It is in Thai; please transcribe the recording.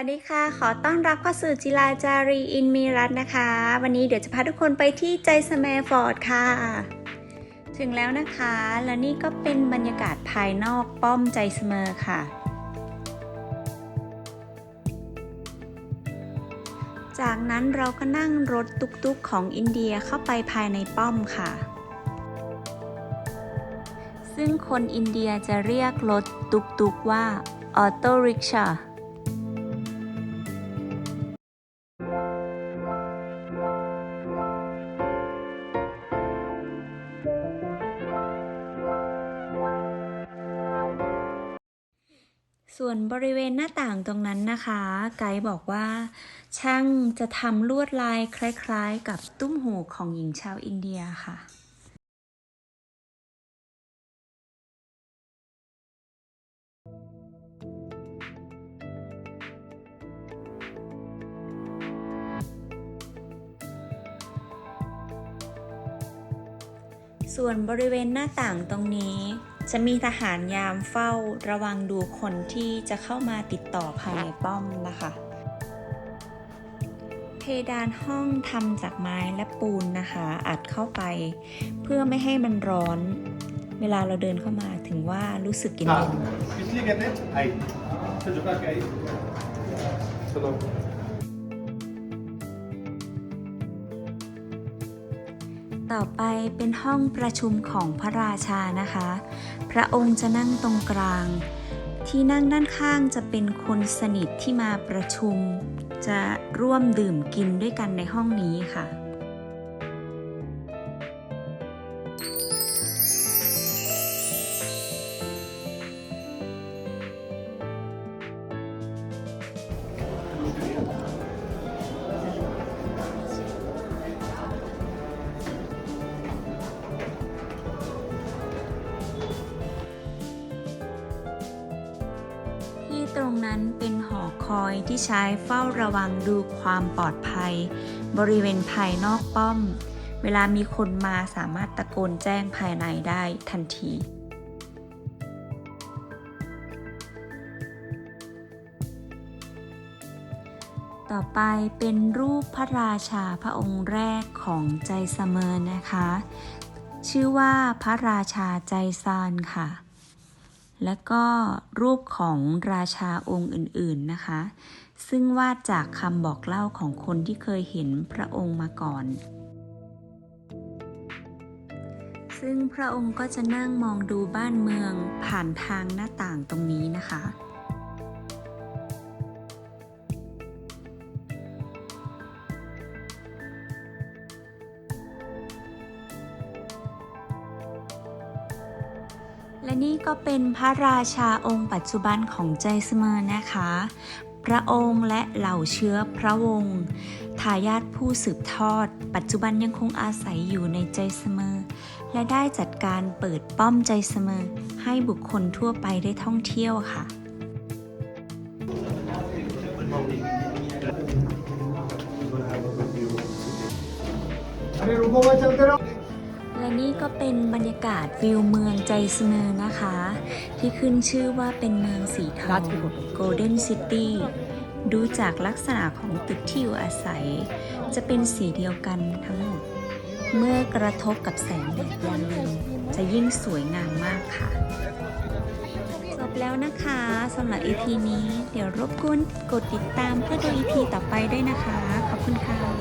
วัสดีค่ะ ขอต้อนรับเข้าสู่จิราจารีอินมีรัตน์นะคะ วันนี้เดี๋ยวจะพาทุกคนไปที่ใจสแมฟอร์ดค่ะ ถึงแล้วนะคะ และนี่ก็เป็นบรรยากาศภายนอกป้อมใจเสมอค่ะ จากนั้นเราก็นั่งรถตุกๆของอินเดียเข้าไปภายในป้อมค่ะ ซึ่งคนอินเดียจะเรียกรถตุกๆว่าออโต้ริกชา ส่วนบริเวณหน้าต่างตรงนั้นนะคะ ไกด์บอกว่า ช่างจะทำลวดลายคล้ายๆ กับตุ้มหูของหญิงชาวอินเดียค่ะส่วนบริเวณหน้าต่างตรงนี้ จะมีทหารยามเฝ้าระวังดูคนที่จะเข้ามาติดต่อภายในป้อมนะคะ เพดานห้องทำจากไม้และปูนนะคะ อัดเข้าไป เพื่อไม่ให้มันร้อน เวลาเราเดินเข้ามาถึงว่ารู้สึกเย็น ต่อไปเป็นห้องประชุมของพระราชานะคะ พระองค์จะนั่งตรงกลาง ที่นั่งด้านข้างจะเป็นคนสนิทที่มาประชุม จะร่วมดื่มกินด้วยกันในห้องนี้ค่ะ รงนั้นเป็นหอคอยที่ใช้เฝ้าระวังดูความปลอดภัย บริเวณภายนอกป้อม เวลามีคนมาสามารถตะโกนแจ้งภายในได้ทันทีต่อไปเป็นรูปพระราชาพระองค์แรกของใจเสมอนะคะ ชื่อว่าพระราชาใจซานค่ะ และก็รูปของราชาองค์อื่นๆนะคะ ซึ่งวาดจากคำบอกเล่าของคนที่เคยเห็นพระองค์มาก่อน ซึ่งพระองค์ก็จะนั่งมองดูบ้านเมืองผ่านทางหน้าต่างตรงนี้นะคะ และนี่ก็เป็นพระราชาองค์ปัจจุบันของใจเสมอนะคะ พระองค์และเหล่าเชื้อพระวงศ์ทายาทผู้สืบทอด ปัจจุบันยังคงอาศัยอยู่ในใจเสมอ และได้จัดการเปิดป้อมใจเสมอ ให้บุคคลทั่วไปได้ท่องเที่ยวค่ะเรีรู้ว่าจะได้ และนี่ก็เป็นบรรยากาศวิวเมืองใจเสมอนะคะ ที่ขึ้นชื่อว่าเป็นเมืองสีทอง Golden City ดูจากลักษณะของตึกที่อยู่อาศัย จะเป็นสีเดียวกันทั้งหมด เมื่อกระทบกับแสงแดดยามเย็นจะยิ่งสวยงามมากค่ะจบแล้วนะคะสำหรับ EP นี้ เดี๋ยวรบกวนกดติดตามเพื่อดู EP ต่อไปด้วยนะคะ ขอบคุณค่ะ